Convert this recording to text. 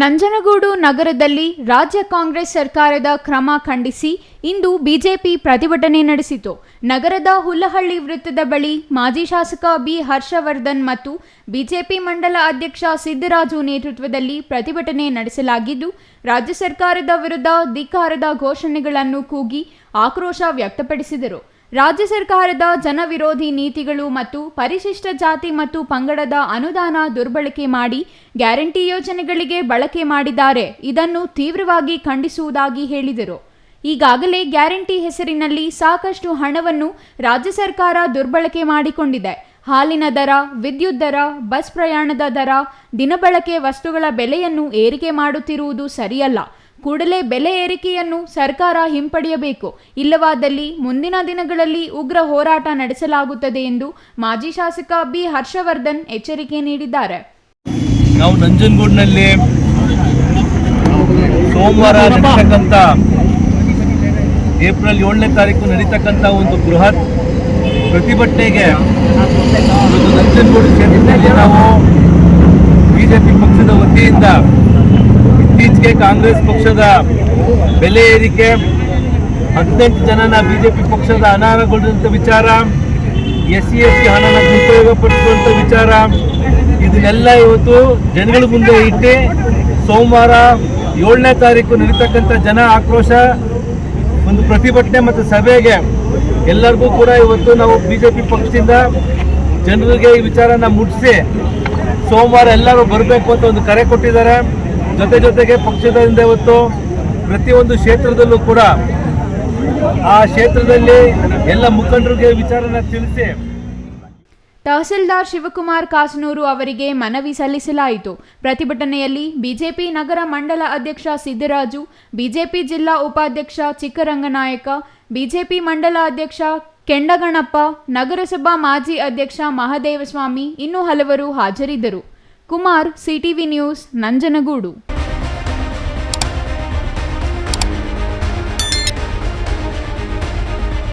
ನಂಜನಗೂಡು ನಗರದಲ್ಲಿ ರಾಜ್ಯ ಕಾಂಗ್ರೆಸ್ ಸರ್ಕಾರದ ಕ್ರಮ ಖಂಡಿಸಿ ಇಂದು ಬಿಜೆಪಿ ಪ್ರತಿಭಟನೆ ನಡೆಸಿತು. ನಗರದ ಹುಲ್ಲಹಳ್ಳಿ ವೃತ್ತದ ಬಳಿ ಮಾಜಿ ಶಾಸಕ ಬಿ ಹರ್ಷವರ್ಧನ್ ಮತ್ತು ಬಿಜೆಪಿ ಮಂಡಲ ಅಧ್ಯಕ್ಷ ಸಿದ್ದರಾಜು ನೇತೃತ್ವದಲ್ಲಿ ಪ್ರತಿಭಟನೆ ನಡೆಸಲಾಗಿದ್ದು, ರಾಜ್ಯ ಸರ್ಕಾರದ ವಿರುದ್ಧ ಧಿಕ್ಕಾರದ ಘೋಷಣೆಗಳನ್ನು ಕೂಗಿ ಆಕ್ರೋಶ ವ್ಯಕ್ತಪಡಿಸಿದರು. ರಾಜ್ಯ ಸರ್ಕಾರದ ಜನವಿರೋಧಿ ನೀತಿಗಳು ಮತ್ತು ಪರಿಶಿಷ್ಟ ಜಾತಿ ಮತ್ತು ಪಂಗಡದ ಅನುದಾನ ದುರ್ಬಳಕೆ ಮಾಡಿ ಗ್ಯಾರಂಟಿ ಯೋಜನೆಗಳಿಗೆ ಬಳಕೆ ಮಾಡಿದ್ದಾರೆ. ಇದನ್ನು ತೀವ್ರವಾಗಿ ಖಂಡಿಸುವುದಾಗಿ ಹೇಳಿದರು. ಈಗಾಗಲೇ ಗ್ಯಾರಂಟಿ ಹೆಸರಿನಲ್ಲಿ ಸಾಕಷ್ಟು ಹಣವನ್ನು ರಾಜ್ಯ ಸರ್ಕಾರ ದುರ್ಬಳಕೆ ಮಾಡಿಕೊಂಡಿದೆ. ಹಾಲಿನ ದರ, ವಿದ್ಯುತ್ ದರ, ಬಸ್ ಪ್ರಯಾಣದ ದರ, ದಿನಬಳಕೆ ವಸ್ತುಗಳ ಬೆಲೆಯನ್ನು ಏರಿಕೆ ಮಾಡುತ್ತಿರುವುದು ಸರಿಯಲ್ಲ. ಕೂಡಲೇ ಬೆಲೆ ಏರಿಕೆಯನ್ನು ಸರ್ಕಾರ ಹಿಂಪಡೆಯಬೇಕು. ಇಲ್ಲವಾದಲ್ಲಿ ಮುಂದಿನ ದಿನಗಳಲ್ಲಿ ಉಗ್ರ ಹೋರಾಟ ನಡೆಸಲಾಗುತ್ತದೆ ಎಂದು ಮಾಜಿ ಶಾಸಕ ಬಿ ಹರ್ಷವರ್ಧನ್ ಎಚ್ಚರಿಕೆ ನೀಡಿದ್ದಾರೆ. ನಾವು ನಂಜನಗೂಡಿನಲ್ಲಿ ಸೋಮವಾರ ನಡೀತಕ್ಕಂಥ ಏಪ್ರಿಲ್ ಏಳನೇ ತಾರೀಕು ನಡೀತಕ್ಕಂಥ ಒಂದು ಬೃಹತ್ ಪ್ರತಿಭಟನೆಗೆ ನಂಜನಗೂಡು ಕ್ಷೇತ್ರದಲ್ಲಿ ನಾವು ಬಿಜೆಪಿ ಪಕ್ಷದ ವತಿಯಿಂದ ಇತ್ತೀಚೆಗೆ ಕಾಂಗ್ರೆಸ್ ಪಕ್ಷದ ಬೆಲೆ ಏರಿಕೆ, ಹದಿನೆಂಟು ಜನನ ಬಿಜೆಪಿ ಪಕ್ಷದ ಅನರ್ಹಗೊಳಿಸಿದಂಥ ವಿಚಾರ ಎಸ್ ಸಿ ಎಸ್ ಸಿ ಹಣನ ದುರುಪಯೋಗ ಪಡಿಸುವಂಥ ವಿಚಾರ, ಇದನ್ನೆಲ್ಲ ಇವತ್ತು ಜನಗಳ ಮುಂದೆ ಇಟ್ಟು ಸೋಮವಾರ ಏಳನೇ ತಾರೀಕು ನಡೀತಕ್ಕಂಥ ಜನ ಆಕ್ರೋಶ, ಒಂದು ಪ್ರತಿಭಟನೆ ಮತ್ತು ಸಭೆಗೆ ಎಲ್ಲರಿಗೂ ಕೂಡ ಇವತ್ತು ನಾವು ಬಿ ಜೆ ಪಿ ಪಕ್ಷದಿಂದ ಜನರಿಗೆ ಈ ವಿಚಾರನ ಮುಟ್ಟಿಸಿ ಸೋಮವಾರ ಎಲ್ಲರೂ ಬರಬೇಕು ಅಂತ ಒಂದು ಕರೆ ಕೊಟ್ಟಿದ್ದಾರೆ. ಜೊತೆ ಜೊತೆಗೆ ಪಕ್ಷದಿಂದ ಇವತ್ತು ಪ್ರತಿಯೊಂದು ಕ್ಷೇತ್ರದಲ್ಲೂ ಕೂಡ ಆ ಕ್ಷೇತ್ರದಲ್ಲಿ ಎಲ್ಲ ಮುಖಂಡರಿಗೆ ವಿಚಾರನ ತಿಳಿಸಿ. ತಹಸೀಲ್ದಾರ್ ಶಿವಕುಮಾರ್ ಕಾಸನೂರು ಅವರಿಗೆ ಮನವಿ ಸಲ್ಲಿಸಲಾಯಿತು. ಪ್ರತಿಭಟನೆಯಲ್ಲಿ ಬಿಜೆಪಿ ನಗರ ಮಂಡಲ ಅಧ್ಯಕ್ಷ ಸಿದ್ದರಾಜು ಬಿಜೆಪಿ ಜಿಲ್ಲಾ ಉಪಾಧ್ಯಕ್ಷ ಚಿಕ್ಕರಂಗನಾಯಕ, ಬಿಜೆಪಿ ಮಂಡಲ ಅಧ್ಯಕ್ಷ ಕೆಂಡಗಣಪ್ಪ, ನಗರಸಭಾ ಮಾಜಿ ಅಧ್ಯಕ್ಷ ಮಹದೇವಸ್ವಾಮಿ ಇನ್ನೂ ಹಲವರು ಹಾಜರಿದ್ದರು. Kumar, CTV news, Nanjangud.